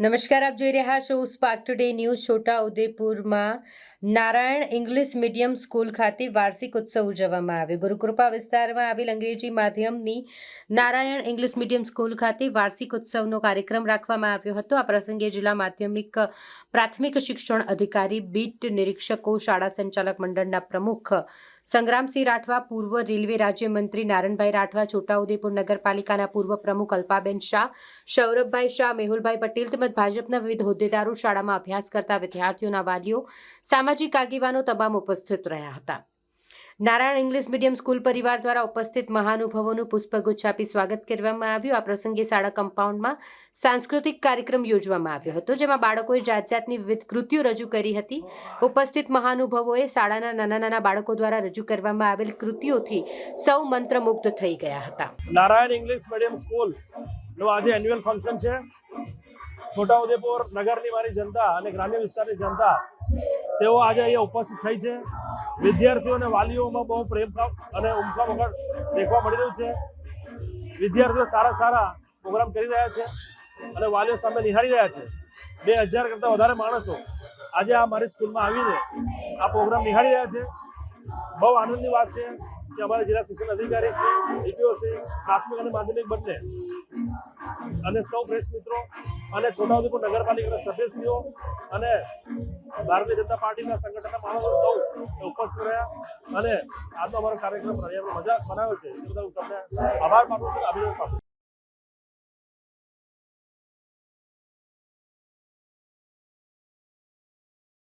નમસ્કાર, આપ જોઈ રહ્યા છો સ્પાર્ક ટુડે ન્યૂઝ છોટા ઉદેપુરમાં નારાયણ ઇંગ્લિશ મીડિયમ સ્કૂલ ખાતે વાર્ષિક ઉત્સવ ઉજવવામાં આવ્યો. ગુરુકૃપા વિસ્તારમાં આવેલ અંગ્રેજી માધ્યમની નારાયણ ઇંગ્લિશ મીડિયમ સ્કૂલ ખાતે વાર્ષિક ઉત્સવનો કાર્યક્રમ રાખવામાં આવ્યો હતો. આ પ્રસંગે જિલ્લા માધ્યમિક પ્રાથમિક શિક્ષણ અધિકારી, બીટ નિરીક્ષકો, શાળા સંચાલક મંડળના પ્રમુખ સંગ્રામસિંહ રાઠવા, પૂર્વ રેલવે રાજ્યમંત્રી નારણભાઈ રાઠવા, છોટાઉદેપુર નગરપાલિકાના પૂર્વ પ્રમુખ અલ્પાબેન શાહ, સૌરભભાઈ શાહ, મેહુલભાઈ પટેલ તેમજ ભાજપના વિવિધ હોદ્દેદારો શાળામાં અભ્યાસ કરતા વિદ્યાર્થીઓના વાલીઓ, સામાજિક આગેવાનો તમામ ઉપસ્થિત રહ્યા હતા. નારાયણ ઇંગ્લિશ મીડિયમ સ્કૂલ પરિવાર દ્વારા ઉપસ્થિત મહાનુભાવોનું પુષ્પગુચ્છ આપી સ્વાગત કરવામાં આવ્યું. આ પ્રસંગે શાળા કમ્પાઉન્ડમાં સાંસ્કૃતિક કાર્યક્રમ યોજવામાં આવ્યો હતો, જેમાં બાળકોએ જાત જાતની વિવિધ કૃતિઓ રજૂ કરી હતી. ઉપસ્થિત મહાનુભાવોએ શાળાના નાના નાના બાળકો દ્વારા રજૂ કરવામાં આવેલ કૃતિઓથી સૌ મંત્રમુગ્ધ થઈ ગયા હતા. નારાયણ ઇંગ્લિશ મીડિયમ સ્કૂલનું આજે એન્યુઅલ ફંક્શન છે. છોટાઉદેપુર નગરની મારી જનતા અને ગ્રામ્ય વિસ્તારની જનતા, તેઓ આજે અહીંયા ઉપસ્થિત થઈ છે. વિદ્યાર્થીઓ અને વાલીઓમાં બહુ પ્રેમ અને ઉમખા વગર દેખવા મળી રહ્યું છે. વિદ્યાર્થીઓ સારા સારા પ્રોગ્રામ કરી રહ્યા છે અને વાલીઓ સામે નિહાળી રહ્યા છે. બે હજાર કરતાં વધારે માણસો આજે આ મારી સ્કૂલમાં આવીને આ પ્રોગ્રામ નિહાળી રહ્યા છે. બહુ આનંદની વાત છે કે અમારા જિલ્લા શિક્ષણ અધિકારી શ્રી, ડીપીઓ શ્રી, પ્રાથમિક અને માધ્યમિક બંને અને સૌ પ્રેસ મિત્રો અને છોટાઉદેપુર નગરપાલિકાના સભ્યશ્રીઓ અને ભારતીય જનતા પાર્ટીના સંગઠનના માણસો સૌ ઉપસ્થિત રહ્યા. અને આજનો અમારો કાર્યક્રમ અહીંયા મજા બનાવ્યો છે. એ બધા હું સૌને આભાર માનું છું અભિનંદન પાઠવું